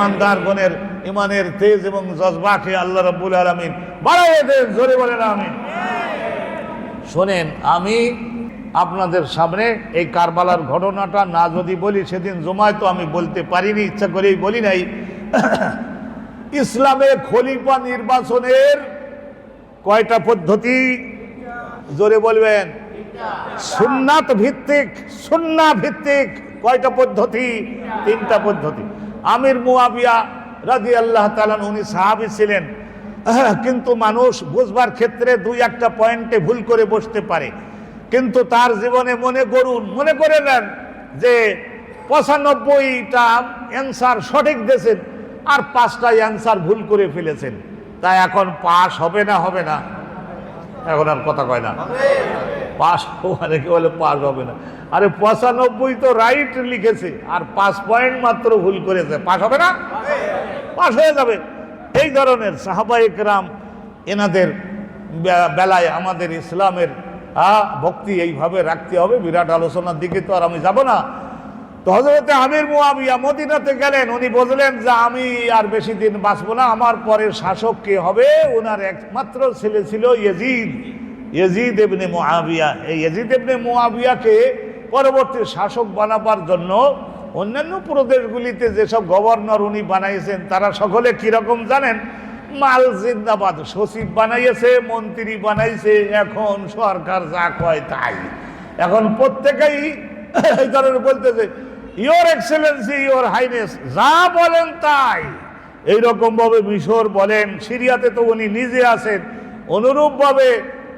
ইমানদার গণের ইমানের তেজ এবং জজবাকে আল্লাহ রব্বুল আলমিন বাড়াইয়ে দেন, জোরে বলেন আমিন। শোনেন, আমি আপনাদের সামনে এই কারবালার ঘটনাটা না যদি বলি, সেদিন জমায় তো আমি বলতে পারিনি, ইচ্ছা করেই বলি নাই। ইসলামে খলিফা নির্বাচনের কয়টা পদ্ধতি? জোরে বলবেন। সুন্নাত ভিত্তিক সুন্না ভিত্তিক কয়টা পদ্ধতি? তিনটা পদ্ধতি। আমির মুয়াবিয়া রাজি আল্লাহ তালান উনি সাহাবি ছিলেন। কিন্তু মানুষ বুঝবার ক্ষেত্রে দুই একটা পয়েন্টে ভুল করে বসতে পারে। কিন্তু তার জীবনে মনে করুন, মনে করে নেন যে পঁচানব্বইটা অ্যান্সার সঠিক দিয়েছেন আর পাঁচটা অ্যান্সার ভুল করে ফেলেছেন। তা এখন পাস হবে না হবে না? এখন আর কথা কয় না। পাস কে বলে পাস হবে না। আরে পঁচানব্বই তো রাইট লিখেছে, আর পাঁচ পয়েন্ট মাত্র ভুল করেছে। পাস হবে না? পাস হয়ে যাবে। এই ধরনের সাহাবাহিকরাম এনাদের বেলায় আমাদের ইসলামের ভক্তি এইভাবে রাখতে হবে। বিরাট আলোচনার দিকে তো আর আমি যাব না। তো হজরতে আমির মুয়াবিয়া মদিনাতে গেলেন। উনি বললেন যে, আমি আর বেশি দিন বাঁচবো না। আমার পরের শাসক কে হবে? ওনার একমাত্র ছেলে ছিল ইয়েজিদ। ইয়েজিদ এবনে মুয়াবিয়া এই ইয়েজিদ এবনে মুয়াবিয়াকে পরবর্তী শাসক বানাবার জন্য অন্যান্য প্রদেশগুলিতে যেসব গভর্নর উনি বানাইছেন, তারা সকলে কীরকম জানেন? মাল জিন্দাবাদ, সচিব বানাইছে মন্ত্রী বানাইছে, এখন সরকার যা কয় তাই। এখন প্রত্যেকেই এই ধরনের বলতেছে ইওর এক্সেলেন্সি ইওর হাইনেস যা বলেন তাই। এইরকম ভাবে মিশর বলেন, সিরিয়াতে তো উনি নিজে আছেন। অনুরূপভাবে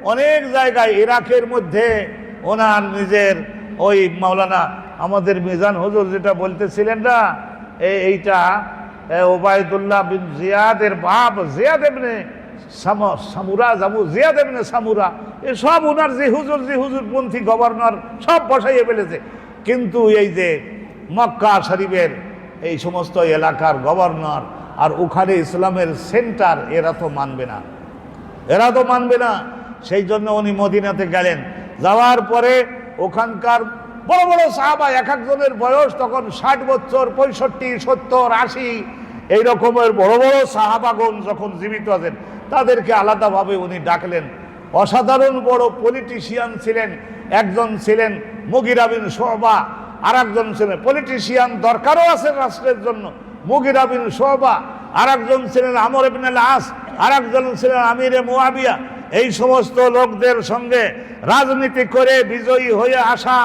অনেক জায়গায় ইরাকের মধ্যে ওনার নিজের ওই মাওলানা আমাদের মিজান হুজুর যেটা বলতেছিলেন না এই- এইটা ওবায়দুল্লাহ বিন জিয়াদের বাপ, জিয়াদ এমনি সামুরা, জামু, জিয়াদ এমনি সামুরা, এ সব ওনার যে হুজুর যে হুজুর পন্থী গভর্নর সব বসাইয়ে ফেলেছে। কিন্তু এই যে মক্কা শরীফের এই সমস্ত এলাকার গভর্নর আর ওখানে ইসলামের সেন্টার, এরা তো মানবে না। এরা তো মানবে না। সেই জন্য উনি মদিনাতে গেলেন। যাওয়ার পরে ওখানকার বড় বড় সাহাবা, এক একজনের বয়স তখন ষাট বছর, পঁয়ষট্টি, সত্তর, আশি, এই রকমের বড় বড় সাহাবাগণ যখন জীবিত আছেন, তাদেরকে আলাদাভাবে উনি ডাকলেন। অসাধারণ বড় পলিটিশিয়ান ছিলেন, একজন ছিলেন মুগিরা বিন শোভা আর একজন ছিলেন পলিটিশিয়ান দরকারও আছে রাষ্ট্রের জন্য, মুগিরা বিন শোভা আর একজন ছিলেন আমর ইবনে আস আর একজন ছিলেন আমিরে মুয়াবিয়া এই সমস্ত লোকদের সঙ্গে রাজনীতি করে বিজয়ী হয়ে আসা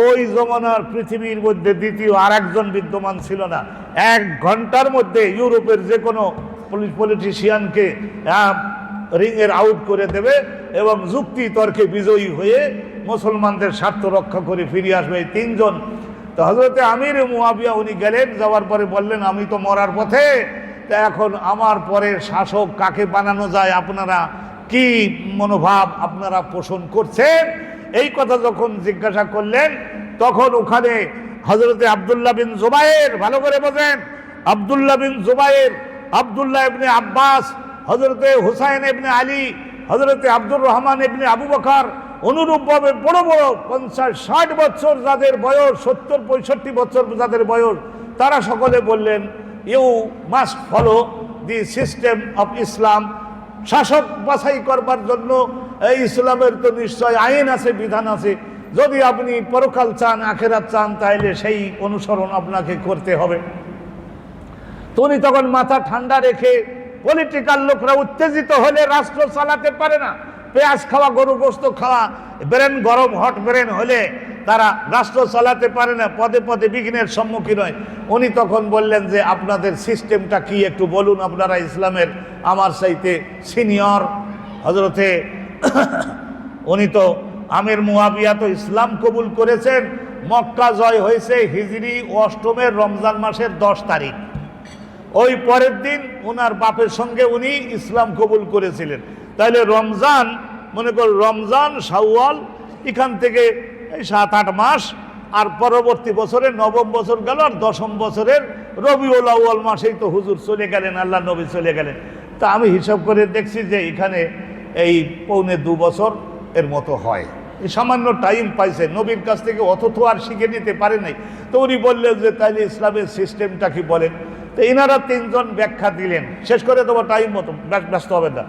ওই জমানার পৃথিবীর মধ্যে দ্বিতীয় আর একজন বিদ্যমান ছিল না। এক ঘণ্টার মধ্যে ইউরোপের যে কোনো পলিটিশিয়ানকে রিংয়ের আউট করে দেবে এবং যুক্তি তর্কে বিজয়ী হয়ে মুসলমানদের স্বার্থ রক্ষা করে ফিরে আসবে এই তিনজন। তো হজরতে আমির মুয়াবিয়া উনি গেলেন, যাওয়ার পরে বললেন, আমি তো মরার পথে, তা এখন আমার পরে শাসক কাকে বানানো যায় আপনারা কি মনোভাব আপনারা পোষণ করছেন? এই কথা যখন জিজ্ঞাসা করলেন, তখন ওখানে হজরতে আবদুল্লাহ বিন জুবাইর, ভালো করে বোঝেন, আবদুল্লাহ বিন জুবাইর, আবদুল্লাহ ইবনে আব্বাস হজরতে হুসাইন ইবনে আলী হজরতে আব্দুর রহমান ইবনে আবু বকর, অনুরূপভাবে বড় বড় পঞ্চাশ ষাট বছর যাদের বয়স, সত্তর পঁয়ষট্টি বছর যাদের বয়স, তারা সকলে বললেন you must follow the system of Islam শাসক বাছাই করবার জন্য এই ইসলামের তো নিশ্চয় আইন আছে, বিধান আছে। যদি আপনি পরকাল চান, আখেরাত চান তাহলে সেই অনুসরণ আপনাকে করতে হবে। তো উনি তখন মাথা ঠান্ডা রেখে পলিটিক্যাল লোকরা উত্তেজিত হলে রাষ্ট্র চালাতে পারে না। পেঁয়াজ খাওয়া গরু গোস্ত খাওয়া, ব্রেন গরম হট ব্রেন হলে তারা রাষ্ট্র চালাতে পারে না, পদে পদে বিঘ্নের সম্মুখীন হয়। উনি তখন বললেন যে, আপনাদের সিস্টেমটা কি একটু বলুন, আপনারা ইসলামের আমার চাইতে সিনিয়র। হজরতে উনি তো আমির মুয়াবিয়া তো ইসলাম কবুল করেছেন। মক্কা জয় হয়েছে হিজরি অষ্টমের রমজান মাসের দশ তারিখ। ওই পরের দিন ওনার বাপের সঙ্গে উনি ইসলাম কবুল করেছিলেন। তাহলে রমজান, মনে কর রমজান, শাওয়াল, এখান থেকে এই সাত আট মাস, আর পরবর্তী বছরে নবম বছর গেল, আর দশম বছরের রবিউল আউ্য়াল মাসেই তো হুজুর চলে গেলেন, আল্লাহ নবী চলে গেলেন। তা আমি হিসাব করে দেখছি যে এখানে এই পৌনে দু বছর এর মতো হয়। সামান্য টাইম পাইছে, নবীর কাছ থেকে তো আর শিখে নিতে পারে নাই। তো উনি বললেন যে, তাইলে ইসলামের সিস্টেমটা কি বলেন? তো এনারা তিনজন ব্যাখ্যা দিলেন। শেষ করে তোমার টাইম মতো ব্য- ব্যস্ত হবেন না।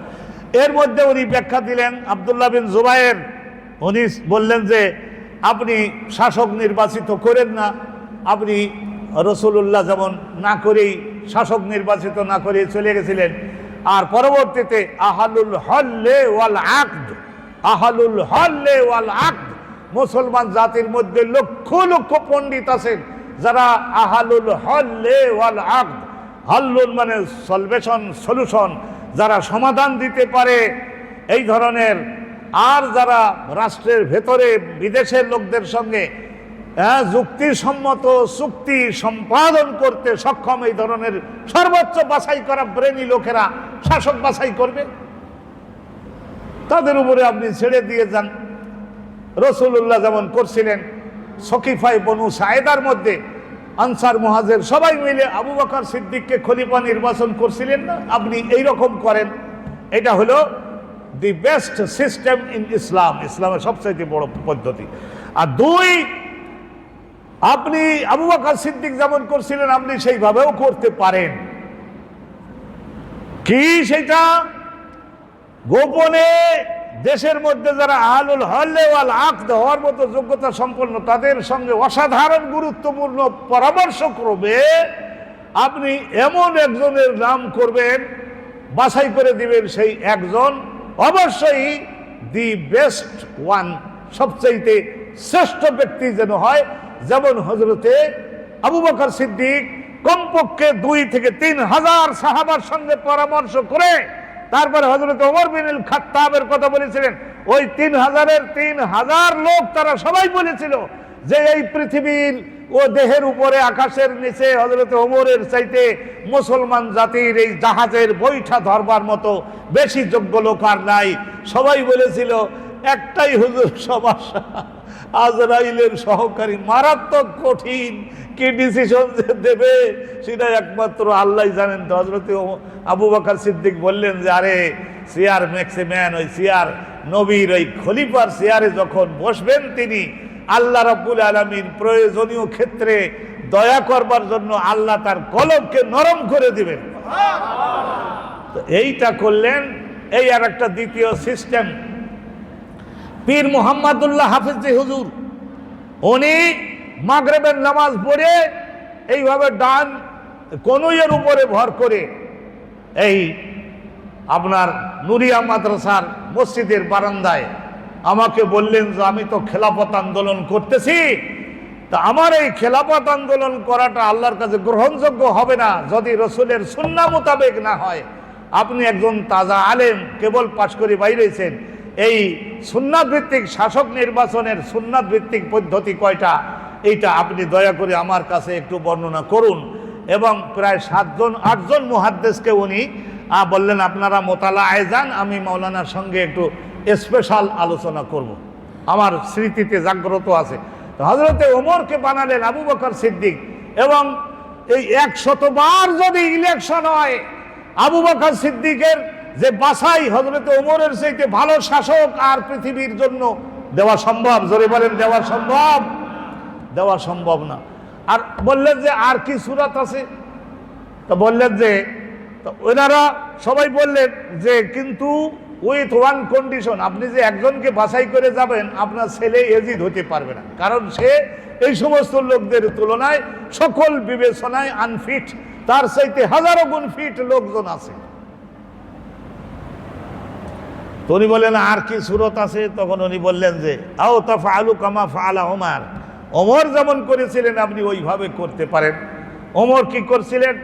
এর মধ্যে উনি ব্যাখ্যা দিলেন আবদুল্লাহ বিন জুবায়ের উনি বললেন যে আপনি শাসক নির্বাচিত করেন না, আপনি রসুল্লাহ যেমন না করেই শাসক নির্বাচিত না করে চলে গেছিলেন। আর পরবর্তীতে আহালুল হল্লে ওয়াল আকদ, আহালুল হল্লে ওয়াল আকদ, মুসলমান জাতির মধ্যে লক্ষ লক্ষ পণ্ডিত আছেন যারা আহালুল হল্লে ওয়াল আকদ। হাল্লুল মানে সলভেশন সলিউশন যারা সমাধান দিতে পারে, এই ধরনের আর যারা রাষ্ট্রের ভেতরে বিদেশের লোকদের সঙ্গে হ্যাঁ, যুক্তিসম্মত চুক্তি সম্পাদন করতে সক্ষম এই ধরনের সর্বোচ্চ বাছাই করা ব্রেনি লোকেরা শাসক বাছাই করবে? তাদের উপরে আপনি ছেড়ে দিয়ে যান। রসুল্লাহ যেমন করছিলেন সকিফাই বনু সায়েদার মধ্যে আনসার মহাজের সবাই মিলে আবু বকর সিদ্দিককে খলিফা নির্বাচন করছিলেন না? আপনি এই রকম করেন। এটা হলো the best system in Islam ইসলামের সবচাইতে বড় পদ্ধতি। আর দুই, আপনি আবু বকর সিদ্দিক যেমন করছিলেন, আপনি সেইভাবেও করতে পারেন। কি সেটা? গোপনে দেশের মধ্যে যারা আহলুল হল্লে ওয়াল আকদ হওয়ার মতো যোগ্যতা সম্পন্ন, তাদের সঙ্গে অসাধারণ গুরুত্বপূর্ণ পরামর্শ করবে আপনি এমন একজনের নাম করবেন, বাছাই করে দিবেন সেই একজন। অবশ্যই দি বেস্ট ওয়ান সবচাইতে শ্রেষ্ঠ ব্যক্তি যেন হয়, যেমন হজরতে আবু বকর সিদ্দিক কমপক্ষে দুই থেকে তিন হাজার সাহাবার সঙ্গে পরামর্শ করে, তারপরে হজরত ওমর বিন খাত্তাবের কথা বলেছিলেন। ওই তিন হাজারের তিন হাজার লোক তারা সবাই বলেছিল যে এই পৃথিবীর ও দেহের উপরে, আকাশের নিচে হজরত ওমরের চাইতে মুসলমান জাতির এই জাহাজের বৈঠা ধরবার মতো বেশি যোগ্য লোক আর নাই। সবাই বলেছিল, একটাই হুজুর সমস্যা আজরাইলের সহকারী মারাত্মক কঠিন কি ডিসিশন যে দেবে? সেটা একমাত্র আল্লাহ জানেন তো। হজরত আবু বাকার সিদ্দিক বললেন যে, আরে, সিয়ার ম্যাক্সিম্যান ওই সিয়ার নবীর ওই খলিফার সিয়ারে যখন বসবেন তিনি আল্লাহ রাব্বুল আলমীর প্রয়োজনীয় ক্ষেত্রে দয়া করবার জন্য আল্লাহ তার কলবকে নরম করে দিবেন। এইটা করলেন, এই আর একটা দ্বিতীয় সিস্টেম। পীর মোহাম্মদুল্লাহ হাফিজি হুজুর, উনি মাগরেবের নামাজ পড়ে এইভাবে ডান কনুইয়ের উপরে ভর করে এই আপনার নুরিয়া মাদ্রাসার মসজিদের বারান্দায় আমাকে বললেন যে আমি তো খেলাপথ আন্দোলন করতেছি। তা আমার এই খেলাপথ আন্দোলন করাটা আল্লাহর কাছে গ্রহণযোগ্য হবে না যদি রসুলের সুন্না মোতাবেক না হয়। আপনি একজন তাজা আলেম, কেবল পাশ করে বাইরেছেন। এই সুন্নাত ভিত্তিক শাসক নির্বাচনের সুন্নাত ভিত্তিক পদ্ধতি কয়টা? এইটা আপনি দয়া করে আমার কাছে একটু বর্ণনা করুন। এবং প্রায় সাতজন, আটজন মুহাদ্দেশকে উনি বললেন, আপনারা মোতালা আয়জান আমি মৌলানার সঙ্গে একটু স্পেশাল আলোচনা করব। আমার স্মৃতিতে জাগ্রত আছে। তো হজরতে ওমরকে বানালেন আবু বকর সিদ্দিক এবং এই একশতবার যদি ইলেকশন হয়, আবু বকর সিদ্দিকের যে বাসাই হজরতে ওমরের চাইতে ভালো শাসক আর পৃথিবীর জন্য দেওয়া সম্ভব, জোরে বলেন দেওয়া সম্ভব? দেওয়া সম্ভব না। আর বললেন যে, আর কি সুরাত আছে? তো বললেন যে ওনারা সবাই বললেন যে, কিন্তু উইথ ওয়ান কন্ডিশন আপনি যে একজনকে বাছাই করে যাবেন, আপনার ছেলে এজিদ হতে পারবে না। কারণ সে এই সমস্ত লোকদের তুলনায় সকল বিবেচনায় আনফিট তার চাইতে হাজারো গুণ ফিট লোকজন আছে। তো উনি বললেন, আর কি সুরত আছে? তখন উনি বললেন যে, আও তফা আলু কামা ফালা ওমার। ওমর যেমন করেছিলেন, আপনি ওইভাবে করতে পারেন। ওমর কি করছিলেন?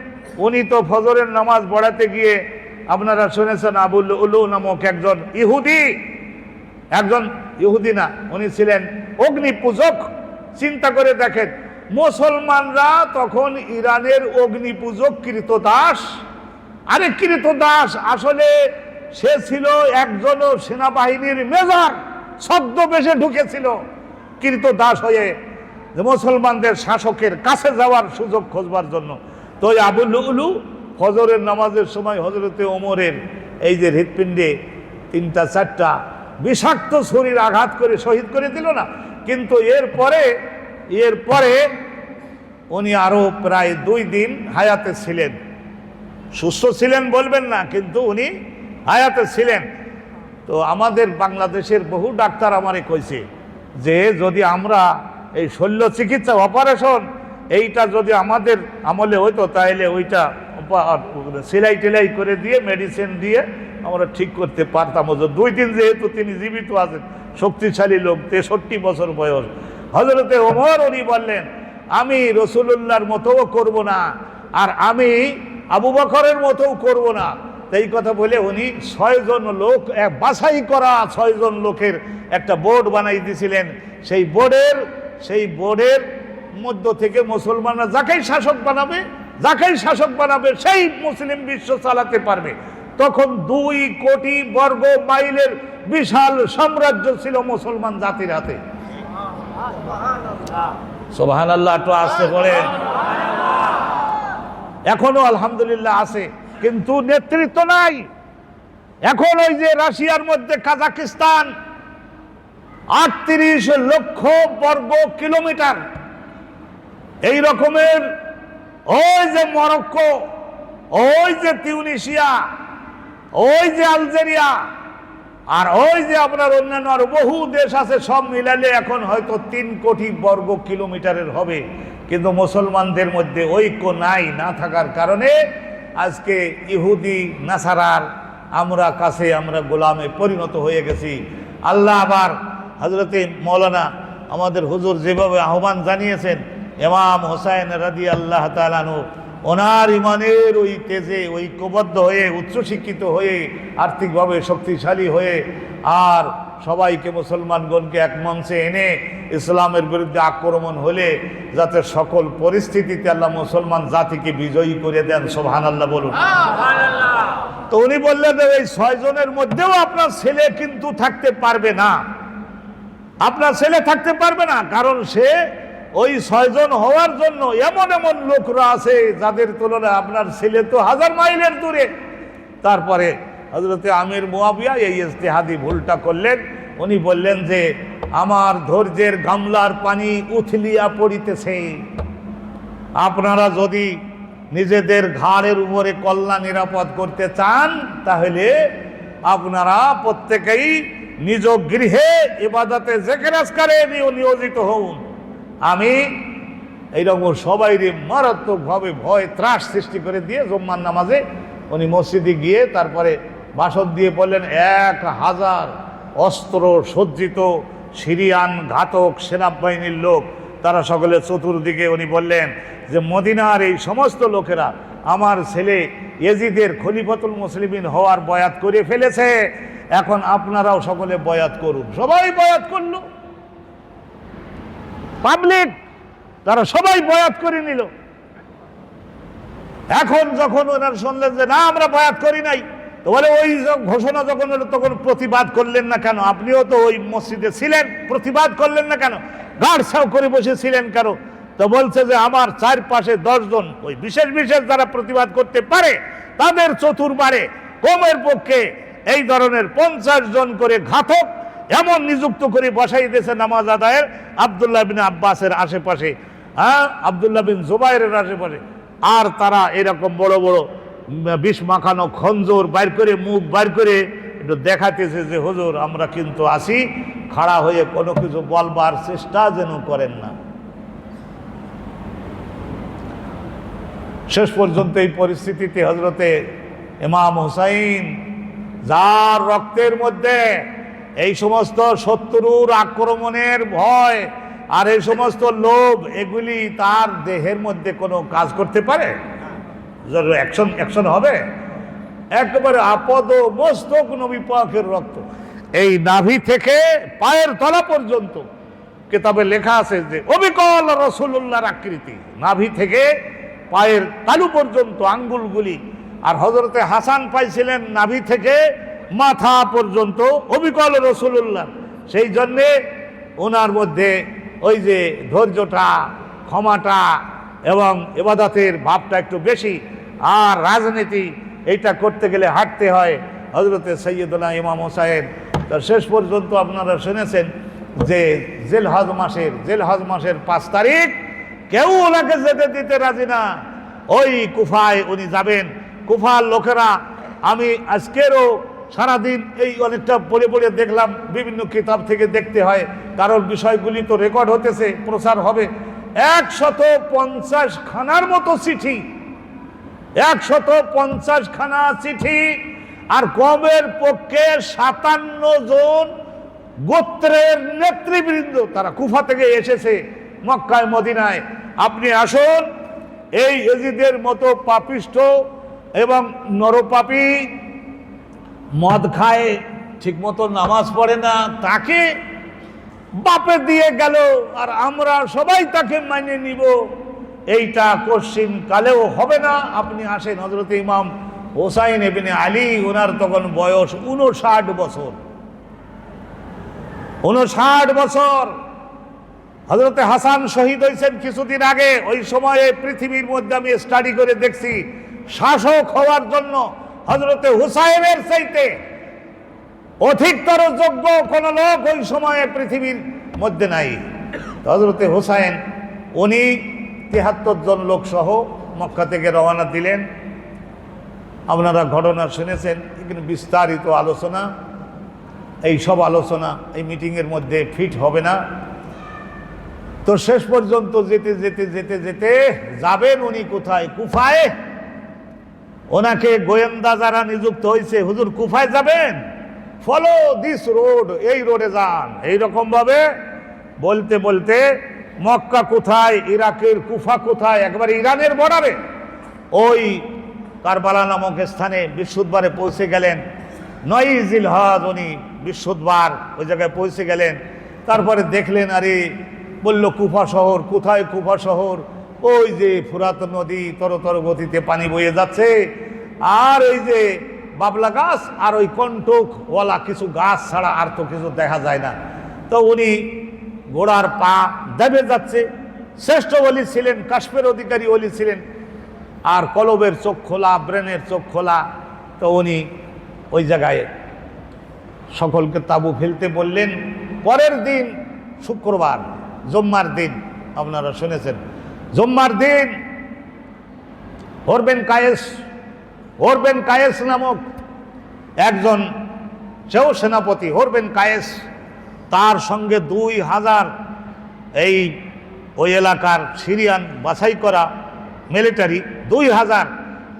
উনি তো ফজরের নামাজ পড়াতে গিয়ে আপনারা শুনেছেন আবুল উলু নামক একজন ইহুদি। একজন ইহুদি না, উনি ছিলেন অগ্নি পূজক চিন্তা করে দেখেন, মুসলমানরা তখন ইরানের অগ্নি পূজক কৃতদাস আরে কৃতদাস আসলে সে ছিল একজন সেনাবাহিনীর মেজর, ছদ্মবেশে ঢুকেছিল। কৃতদাস হয়ে মুসলমানদের শাসকের কাছে যাওয়ার সুযোগ খোঁজবার জন্য। তো আবুল উলু ফজরের নামাজের সময় হজরতে ওমরের এই যে হৃৎপিণ্ডে তিনটা, চারটা বিষাক্ত শরীর আঘাত করে শহীদ করে দিল না। কিন্তু এরপরে এরপরে উনি আরও প্রায় দুই দিন হায়াতে ছিলেন। সুস্থ ছিলেন বলবেন না, কিন্তু উনি হায়াতে ছিলেন। তো আমাদের বাংলাদেশের বহু ডাক্তার আমারে কইছে যে, যদি আমরা এই শল্য চিকিৎসা অপারেশন এইটা যদি আমাদের আমলে হইতো তাহলে ওইটা সেলাই টেলাই করে দিয়ে মেডিসিন দিয়ে আমরা ঠিক করতে পারতাম দুই দিন যেহেতু তিনি জীবিত আছেন, শক্তিশালী লোক, তেষট্টি বছর বয়স। হজরতে ওমর উনি বললেন, আমি রসুলুল্লাহর মতোও করব না, আর আমি আবু বকরের মতোও করব না। এই কথা বলে উনি ছয়জন লোক এক বাছাই করা ছয়জন লোকের একটা বোর্ড বানাই দিয়েছিলেন সেই বোর্ডের সেই বোর্ডের মধ্য থেকে মুসলমানরা যাকেই শাসক বানাবে যাকেই শাসক বানাবে, সেই মুসলিম বিশ্ব চালাতে পারবে। তখন দুই কোটি বর্গ মাইলের বিশাল সাম্রাজ্য ছিল মুসলমান জাতির হাতে। সোবাহান আল্লাহ একটু আসতে পড়েন এখনও আলহামদুলিল্লাহ আছে, কিন্তু নেতৃত্ব নাই। এখন ওই যে রাশিয়ার মধ্যে কাজাকিস্তান, আটত্রিশ লক্ষ বর্গ কিলোমিটার। এই রকমের ওই যে মরক্কো, ওই যে তিউনিশিয়া, ওই যে আলজেরিয়া, আর ওই যে আপনার অন্যান্য আর বহু দেশ আছে, সব মিলালে এখন হয়তো তিন কোটি বর্গ কিলোমিটারের হবে। কিন্তু মুসলমানদের মধ্যে ঐক্য নাই, না থাকার কারণে আজকে ইহুদি, নাসারার আমরা কাছে আমরা গোলামে পরিণত হয়ে গেছি। আল্লাহ আবার হজরতে মৌলানা আমাদের হুজুর যেভাবে আহ্বান জানিয়েছেন ইমাম হোসাইন রাদি আল্লাহ তালানু ওনার ইমানের ওই তেজে ঐক্যবদ্ধ হয়ে উচ্চশিক্ষিত হয়ে আর্থিকভাবে শক্তিশালী হয়ে আর সবাইকে মুসলমানগণকে এক মঞ্চে এনে ইসলামের বিরুদ্ধে আক্রমণ হলে যাতে সকল পরিস্থিতিতে আল্লাহ মুসলমান জাতিকে বিজয়ী করে দেন সোহান আল্লাহ বলুন তো উনি বললেন এই ছয়জনের মধ্যেও আপনার ছেলে কিন্তু থাকতে পারবে না। আপনার ছেলে থাকতে পারবে না কারণ সে ওই ছয়জন হওয়ার জন্য এমন এমন লোকরা আছে যাদের তুলনায় আপনার ছেলে তো হাজার মাইলের দূরে। তারপরে হজরতে আমির মুয়াবিয়া এই ইস্তেহাদি ভুলটা করলেন। উনি বললেন যে, আমার ধৈর্যের গামলার পানি উথলিয়া পড়িতেছে। আপনারা যদি নিজেদের ঘাড়ের উপরে কল্যাণ নিরাপদ করতে চান, তাহলে আপনারা প্রত্যেকেই নিজ গৃহে ইবাদতে জেকেরাজকারে নিয়োজিত হন আমি এইরকম সবাই মারাত্মকভাবে ভয়, ত্রাস সৃষ্টি করে দিয়ে জম্মার নামাজে উনি মসজিদে গিয়ে তারপরে বাসন দিয়ে বললেন, এক হাজার অস্ত্র সজ্জিত সিরিয়ান ঘাতক সেনাবাহিনীর লোক। তারা সকলে চতুর্দিকে উনি বললেন যে, মদিনার এই সমস্ত লোকেরা আমার ছেলে এজিদের খলিফতুল মুসলিমিন হওয়ার বয়াত করে ফেলেছে। এখন আপনারাও সকলে বয়াত করুন। সবাই বয়াত করল। পাবলিক, তারা সবাই বয়াত করে নিল। এখন যখন ওনার শুনলেন যে, না, আমরা বয়াত করি নাই, তো বলে, ওই ঘোষণা যখন হলো, তখন প্রতিবাদ করলেন না কেন? আপনিও তো ওই মসজিদে ছিলেন, প্রতিবাদ করলেন না কেন? গাড় ছাও করে বসেছিলেন কেন? তো বলছে যে, আমার চারপাশে দশজন ওই বিশেষ বিশেষ যারা প্রতিবাদ করতে পারে, তাদের চতুর্বারে, কমের পক্ষে এই ধরনের পঞ্চাশ জন করে ঘাতক এমন নিযুক্ত করে বসাই দিয়েছে নামাজ আদায়ের আবদুল্লাহ বিন আব্বাসের আশেপাশে হ্যাঁ? আবদুল্লাহ বিন জুবাইরের আশেপাশে। আর তারা এরকম বড় বড় বিষ মাখানো খঞ্জর বাইর করে, মুখ বাইর করে একটু দেখাতেছে যে, হুজুর, আমরা কিন্তু আসি খাড়া হয়ে কোনো কিছু বলবার চেষ্টা যেন করেন না। শেষ পর্যন্ত এই পরিস্থিতিতে হজরতে ইমাম হুসাইন, যার রক্তের মধ্যে এই সমস্ত শত্রুর আক্রমণের ভয় আর এই সমস্ত লোভ, এগুলি তার দেহের মধ্যে কোনো কাজ করতে পারে? অ্যাকশন অ্যাকশন হবে? একেবারে আপদ মস্তক নবী পাকের রক্ত। এই নাভি থেকে পায়ের তলা পর্যন্ত কিতাবে লেখা আছে যে, অবিকল রসুল্লাহর আকৃতি। নাভি থেকে পায়ের তালু পর্যন্ত আঙ্গুলগুলি। আর হজরতে হাসান পাইছিলেন নাভি থেকে মাথা পর্যন্ত অবিকল রসুল্লাহ সেই জন্যে ওনার মধ্যে ওই যে ধৈর্যটা, ক্ষমাটা এবং এবাদাতের ভাবটা একটু বেশি। আর রাজনীতি, এইটা করতে গেলে হাঁটতে হয়। হজরতে সৈয়দুল্লাহ ইমাম হোসাইন, তা শেষ পর্যন্ত আপনারা শুনেছেন যে জেলহজ মাসের জেলহজ মাসের পাঁচ তারিখ কেউ ওনাকে যেতে দিতে রাজি না। ওই কুফায় উনি যাবেন। কুফার লোকেরা, আমি আজকেরও সারাদিন এই অনেকটা পড়ে পড়ে দেখলাম, বিভিন্ন কিতাব থেকে দেখতে হয়। কারণ বিষয়গুলি তো রেকর্ড হতেছে, প্রচার হবে। একশত পঞ্চাশ খানার মতো চিঠি। একশত পঞ্চাশ খানা চিঠি, আর কমের পক্ষে সাতান্ন জন গোত্রের নেতৃবৃন্দ তারা কুফা থেকে এসেছে মক্কায়, মদিনায়। আপনি আসুন, এই এজিদের মতো পাপিষ্ট এবং নরপাপী মদ খায়, ঠিকমতো নামাজ পড়ে না, তাকে বাপে দিয়ে গেল, আর আমরা সবাই তাকে মানে নিব। এইটা কশ্চিন কালেও হবে না। আপনি আসেন হজরত ইমাম হোসাইন এবিনে আলী ওনার তখন বয়স উনষাট বছর। উনষাট বছর। হজরতে হাসান শহীদ হয়েছেন কিছুদিন আগে। ওই সময়ে পৃথিবীর মধ্যে আমি স্টাডি করে দেখছি, শাসক হওয়ার জন্য হজরতে হুসাইনের চাইতে অধিকতর যোগ্য কোন লোক ওই সময়ে পৃথিবীর মধ্যে নাই। হজরতে হুসাইন, উনি তিহাত্তর জন লোক সহ মক্কা থেকে রওনা দিলেন। আপনারা ঘটনা শুনেছেন, এখানে বিস্তারিত আলোচনা। এই সব আলোচনা, এই মিটিংয়ের মধ্যে ফিট হবে না। তো শেষ পর্যন্ত যেতে যেতে যেতে যেতে যাবেন উনি কোথায়? কুফায়। ওনাকে গোয়েন্দা যারা নিযুক্ত হয়েছে হুজুর কুফায় যাবেন? ফলো দিস রোড এই রোডে যান। এইরকম ভাবে বলতে বলতে মক্কা কোথায়, ইরাকের কুফা কোথায়, একবার ইরানের বর্ডারে ওই কারবালা নামক স্থানে বিশুদ্ধবারে পৌঁছে গেলেন। নয় জিলহাজ উনি বিশুদ্ধবার ওই জায়গায় পৌঁছে গেলেন। তারপরে দেখলেন, আরে বলল, কুফা শহর, কোথায় কুফা শহর? ওই যে ফুরাত নদী তরতর গতিতে পানি বয়ে যাচ্ছে, আর ওই যে বাবলা গাছ আর ওই কণ্ঠকওয়ালা কিছু গাছ ছাড়া আর তো কিছু দেখা যায় না। তো উনি ঘোড়ার পা দেবে যাচ্ছে। শ্রেষ্ঠ অলি ছিলেন, কাশ্মীর অধিকারী অলি ছিলেন, আর কলবের চোখ খোলা, ব্রেনের চোখ খোলা। তো উনি ওই জায়গায় সকলকে তাবু ফেলতে বললেন, পরের দিন শুক্রবার, জম্মার দিন, আপনারা শুনেছেন। জম্মার দিন। হরবেন কায়েস হরবেন কায়েস নামক একজন সেও সেনাপতি হরবেন কায়েস, তার সঙ্গে দুই হাজার এই ওই এলাকার সিরিয়ান বাছাই করা মিলিটারি, দুই হাজার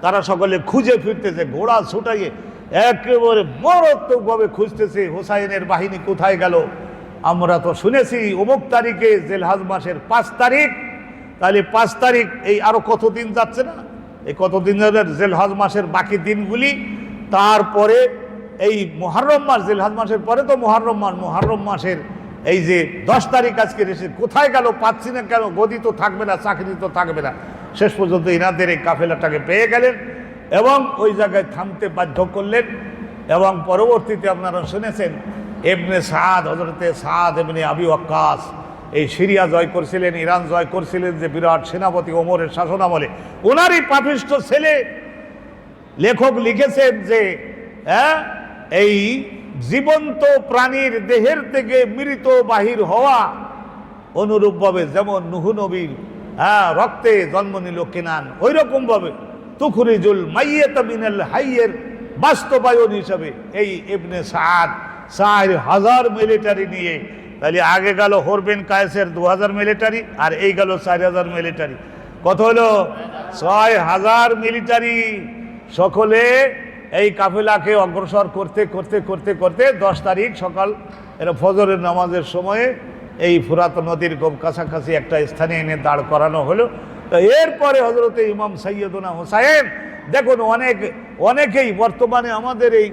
তারা সকলে খুঁজে ফিরতেছে, ঘোড়া ছুটাইয়ে একেবারে মারাত্মকভাবে খুঁজতেছে, হোসাইনের বাহিনী কোথায় গেল? আমরা তো শুনেছি, অমুক তারিখে জেলহাজ মাসের পাঁচ তারিখ তাহলে পাঁচ তারিখ এই আরও কতদিন যাচ্ছে না? এই কত কতদিন জেলহাজ মাসের বাকি দিনগুলি। তারপরে এই মহারম মাস, জেলহাজ মাসের পরে তো মহারম মাস। মহারম মাসের এই যে দশ তারিখ আজকে এসে কোথায় গেল পাচ্ছি না কেন? গদি তো থাকবে না, চাকরি তো থাকবে না। শেষ পর্যন্ত ইনাদের এই কাফেলাটাকে পেয়ে গেলেন এবং ওই জায়গায় থামতে বাধ্য করলেন এবং পরবর্তীতে আপনারা শুনেছেন এমনি সাদ হজরতে সাদ এমনি আবি ওয়াক্কাস এই সিরিয়া জয় করছিলেন, ইরান জয় করছিলেন যে বিরাট সেনাপতি ওমরের শাসন শাসনামলে। ওনারই পাপিষ্ট ছেলে লেখক লিখেছেন যে হ্যাঁ এই জীবন্ত প্রাণীর দেহের থেকে মৃত বাহির হওয়া অনুরূপভাবে যেমন নুহু নবীর হ্যাঁ রক্তে জন্ম নিল কেনান ওই রকমভাবে তুখরিজুল মাইয়েত মিনাল হাইয়ের বাস্তবায়ন হিসাবে এই ইবনে সাদ চার হাজার মিলিটারি নিয়ে তাহলে আগে গেল হরবেন কায়েসের দু হাজার মিলিটারি আর এই গেল চার হাজার মিলিটারি কত হলো? ছয় হাজার মিলিটারি সকলে এই কাফেলাকে অগ্রসর করতে করতে করতে করতে দশ তারিখ সকাল, এরা ফজরের নামাজের সময়ে এই ফুরাত নদীর কাছাকাছি একটা স্থানে এনে দাঁড় করানো হলো। তো এরপরে হজরতে ইমাম সৈয়দনা হোসাইন, দেখুন অনেক, অনেকেই বর্তমানে আমাদের এই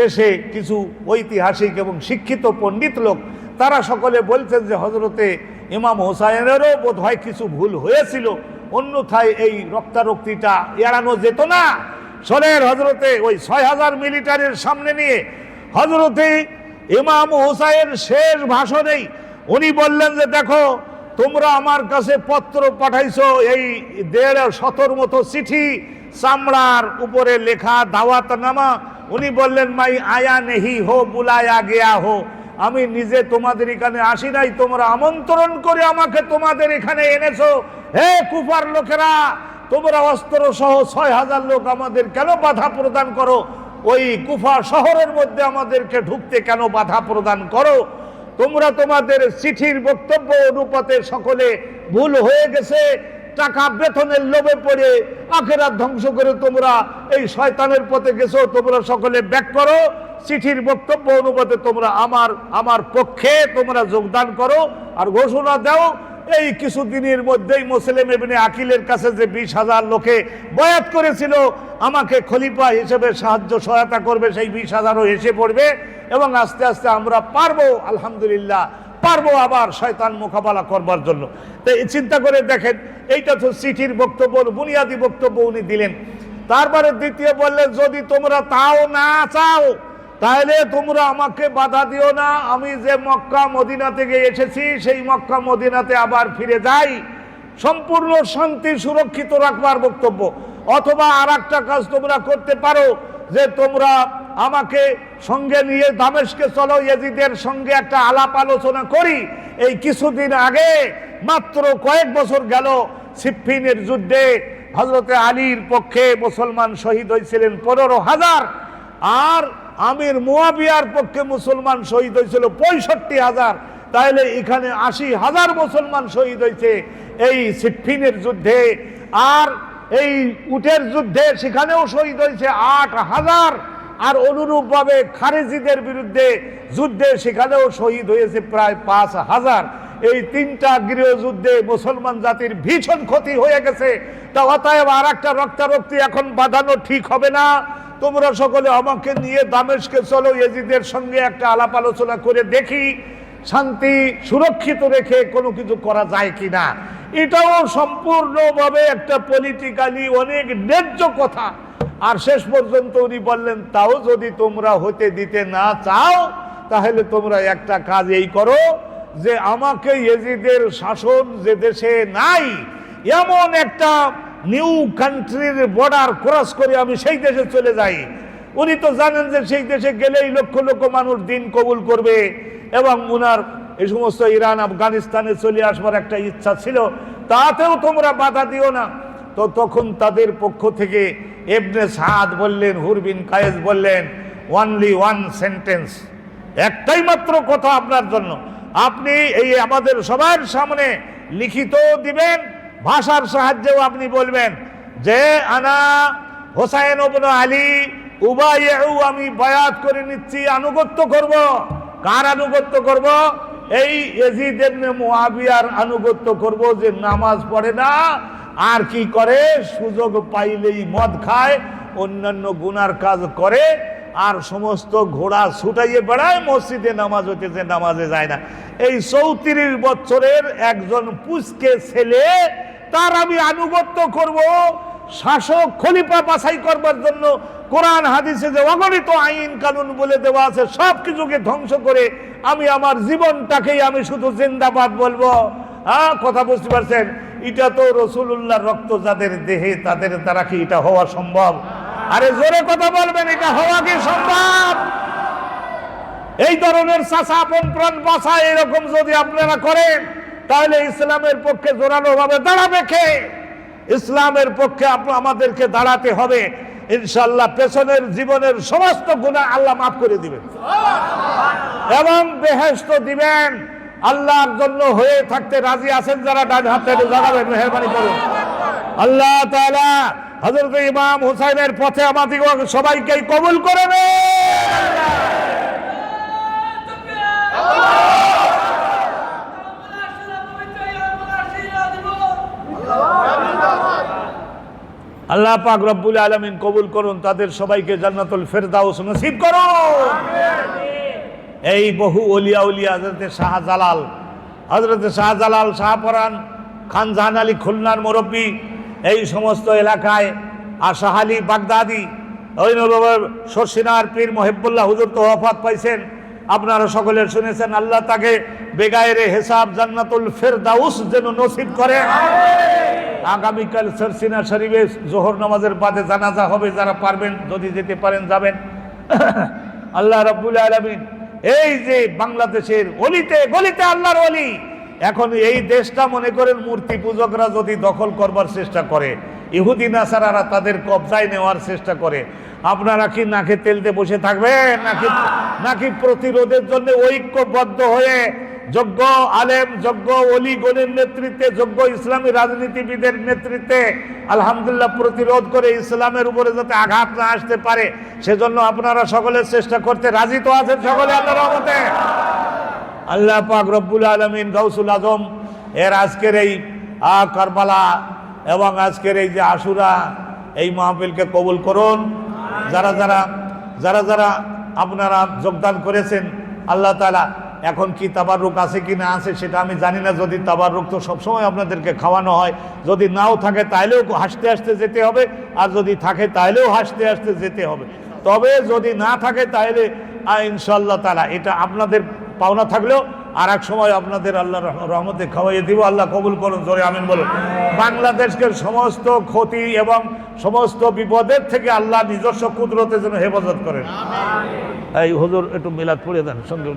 দেশে কিছু ঐতিহাসিক এবং শিক্ষিত পণ্ডিত লোক তারা সকলে বলছেন যে হজরতে ইমাম হোসাইনেরও বোধ হয় কিছু ভুল হয়েছিল। অন্যথায় এই রক্তারক্তিটা এড়ানো যেত না। শোনেন হজরতে ওই ছয় হাজার মিলিটারির সামনে নিয়ে হজরতে ইমাম হুসাইন শেষ ভাষণেই উনি বললেন যে, দেখো, তোমরা আমার কাছে পত্র পাঠাইছো এই দেড় শতর মতো চিঠি, চামড়ার উপরে লেখা দাওয়াত নামা উনি বললেন, মাই আয়া নেহি হো, বুলায়া গেয়া হো। আমি নিজে তোমাদের এখানে আসি নাই, তোমরা আমন্ত্রণ করে আমাকে তোমাদের এখানে এনেছো। হে কুফার লোকেরা, তোমরা অস্ত্র সহ ছয় হাজার লোক আমাদের কেন বাধা প্রদান করো? ওই কুফা শহরের মধ্যে আমাদেরকে ঢুকতে কেন বাধা প্রদান করো? তোমরা তোমাদের চিঠির বক্তব্য অনুপাতে সকলে ভুল হয়ে গেছে, টাকা বেতনের লোভে পড়ে আখেরা ধ্বংস করে তোমরা এই শয়তানের পথে গেছো, তোমরা সকলে ব্যাক করো। চিঠির বক্তব্য অনুপাতে তোমরা আমার আমার পক্ষে তোমরা যোগদান করো আর ঘোষণা দাও। এই কিছুদিনের মধ্যেই মুসলিম এমনি আকিলের কাছে যে বিশ হাজার লোকে বয়াত করেছিল, আমাকে খলিফা হিসেবে সাহায্য, সহায়তা করবে, সেই বিশ হাজারও এসে পড়বে এবং আস্তে আস্তে আমরা পারব, আলহামদুলিল্লাহ, পারব আবার শয়তান মোকাবেলা করবার জন্য। তো চিন্তা করে দেখেন, এইটা তো চিঠির বক্তব্য, বুনিয়াদি বক্তব্য উনি দিলেন। তারপরে দ্বিতীয় বললেন, যদি তোমরা তাও না চাও তাহলে তোমরা আমাকে বাধা দিও না। আমি যে মক্কা, মদিনা থেকে এসেছি, সেই মক্কা, মদিনাতে আবার ফিরে যাই। সম্পূর্ণ শান্তি সুরক্ষিত রাখবার বক্তব্য। অথবা আর একটা কাজ তোমরা করতে পারো, যে তোমরা আমাকে সঙ্গে নিয়ে দামেশকে চলো, ইয়াজিদের সঙ্গে একটা আলাপ আলোচনা করি। এই কিছুদিন আগে মাত্র কয়েক বছর গেল সিফিনের যুদ্ধে হজরতে আলীর পক্ষে মুসলমান শহীদ হয়েছিলেন পনেরো হাজার। আর আমির মুয়াবিয়ার পক্ষে মুসলমান শহীদ হয়েছিল পঁয়ষট্টি হাজার। তাহলে এখানে আশি হাজার মুসলমান শহীদ হয়েছে এই সিফিনের যুদ্ধে। আর এই উটের যুদ্ধে সেখানেও শহীদ হয়েছে আট হাজার। আর অনুরূপভাবে খারেজিদের বিরুদ্ধে যুদ্ধে সেখানেও শহীদ হয়েছে প্রায় পাঁচ হাজার। এই তিনটা গৃহযুদ্ধে মুসলমান জাতির ভীষণ ক্ষতি হয়ে গেছে। তা অতএব আর একটা রক্তারক্তি এখন বাঁধানো ঠিক হবে না। তোমরা সকলে আমাকে নিয়ে দামেশকে চলো এজিদের সঙ্গে একটা আলাপ আলোচনা করে দেখি, শান্তি সুরক্ষিত রেখে কোনো কিছু করা যায় কি না এটাও সম্পূর্ণভাবে একটা পলিটিক্যালি অনেক ন্যায্য কথা। আর শেষ পর্যন্ত উনি বললেন, তাও যদি তোমরা হতে দিতে না চাও, তাহলে তোমরা একটা কাজ এই করো যে আমাকে এজিদের শাসন যে দেশে নাই, এমন একটা নিউ কান্ট্রির বর্ডার ক্রস করে আমি সেই দেশে চলে যাই। উনি তো জানেন যে সেই দেশে গেলেই লক্ষ লক্ষ মানুষ দিন কবুল করবে এবং উনার এই সমস্ত ইরান, আফগানিস্তানে চলে আসবার একটা ইচ্ছা ছিল। তাতেও তোমরা বাধা দিও না। তো তখন তাদের পক্ষ থেকে এবনে সাদ বললেন হুরবিন কায়েজ বললেন ওয়ানলি ওয়ান সেন্টেন্স একটাই মাত্র কথা আপনার জন্য। আপনি এই আমাদের সবার সামনে লিখিত দিবেন ভাষার সাহায্যেও আপনি বলবেন যে, আনা হোসাইন ওবন আলী উবাইউ আমি বায়াত করে নিচ্ছি, আনুগত্য করব। কার আনুগত্য করব? এই এজিদ মুআবিয়ার আনুগত্য করব যে, নামাজ পড়ে না, আর কি করে? সুযোগ পাইলেই মদ খায়, অন্যান্য গুনার কাজ করে আর সমস্ত ঘোড়া ছুটাইয়ে বেড়ায়, মসজিদে নামাজ হইতেছে, নামাজে যায় না। এই চৌত্রিশ বছরের একজন পুষকে ছেলে, তার আমি আনুগত্য করব, শাসক খলিফা বাছাই করবার জন্য কোরআন, হাদিসে যে অগণিত আইন, কানুন বলে দেওয়া আছে, সব কিছুকে ধ্বংস করে আমি আমার জীবনটাকেই আমি শুধু জিন্দাবাদ বলব। হ্যাঁ কথা বুঝতে পারছেন? এটা তো রসুল্লাহর রক্ত যাদের দেহে, তাদের দ্বারা কি এটা হওয়া সম্ভব? আরে জোরে কথা বলবেন, এটা হওয়া কি সম্ভব? এই ধরনের চাষা আপন প্রাণ বাসা এরকম যদি আপনারা করেন, তাহলে ইসলামের পক্ষে জোরালো ভাবে দাঁড়াবে কে? ইসলামের পক্ষে আমাদেরকে দাঁড়াতে হবে। ইনশাল্লাহ পেছনের জীবনের সমস্ত গুণা আল্লাহ মাফ করে দিবেন। এবং বেহেস্ত দিবেন। আল্লাহর জন্য হয়ে থাকতে রাজি আছেন যারা, ডান হাতে জানাবেন মেহরবানি করুন। আল্লাহ তাআলা ইমাম হুসাইনের পথে আমাদের সবাইকেই কবুল করে আল্লাহ পাক রব্বুল আলামিন কবুল করুন, তাদের সবাইকে জান্নাতুল ফেরদাউস নসিব করুন। এই বহু অলিয়া উলিয়া হজরতে শাহজালাল হজরতে শাহজালাল শাহপরান খান জাহান আলী খুলনার মুরব্বী, এই সমস্ত এলাকায় আর আলী বাগদাদি শর্ষিনার পীর মহিবুল্লাহ হুজুর তো ওয়াফাত পাইছেন। আপনারা সকলে শুনেছেন, আল্লাহ তাকে বেগায়ের হেসাব জান্নাতুল ফেরদাউস যেন নসিব করে। আগামীকাল সরসিনা শরীফে জোহর নামাজের বাদে জানাজা হবে, যারা পারবেন, যদি যেতে পারেন যাবেন। আল্লাহ রাব্বুল আলামিন এই যে বাংলাদেশের অলিতে গলিতে আল্লাহর অলি এখন এই দেশটা মনে করেন মূর্তি পূজকরা যদি দখল করবার চেষ্টা করে, ইহুদি নাসারারা তাদের কবজায় নেওয়ার চেষ্টা করে, আপনারা কি নাকে তেলতে বসে থাকবেন? নাকি নাকি প্রতিরোধের জন্য ঐক্যবদ্ধ হয়ে যোগ্য আলেম, যোগ্য অলি গণের নেতৃত্বে, যোগ্য ইসলামী রাজনীতিবিদের নেতৃত্বে আলহামদুলিল্লাহ প্রতিরোধ করে ইসলামের উপরে যাতে আঘাত না আসতে পারে, সেজন্য আপনারা সকলের চেষ্টা করতে রাজি তো আছেন সকলে আল্লাহ রহমতে? আল্লাহ পাক রব্বুল আলমিন গৌসুল আজম এর আজকের এই কারবালা এবং আজকের এই যে আশুরা, এই মাহফিলকে কবুল করুন। যারা যারা যারা যারা আপনারা যোগদান করেছেন, আল্লাহ তালা এখন কি তাবারুক আছে কি না আছে সেটা আমি জানি না। যদি তাবার তাবারুক তো সবসময় আপনাদেরকে খাওয়ানো হয়, যদি নাও থাকে তাহলেও হাসতে হাসতে যেতে হবে, আর যদি থাকে তাহলেও হাসতে হাসতে যেতে হবে। তবে যদি না থাকে তাহলে ইনশাল্লাহ তারা এটা আপনাদের পাওনা থাকলেও আর এক সময় আপনাদের আল্লাহ রহ- রহমতে খাওয়াইয়ে দিব আল্লাহ কবুল করুন জোরে আমিন বলুন। বাংলাদেশকে সমস্ত ক্ষতি এবং সমস্ত বিপদের থেকে আল্লাহ নিজস্ব কুদরতের জন্য হেফাজত করেন। এই হুজুর একটু মিলাদ পড়ে দেন সঙ্গে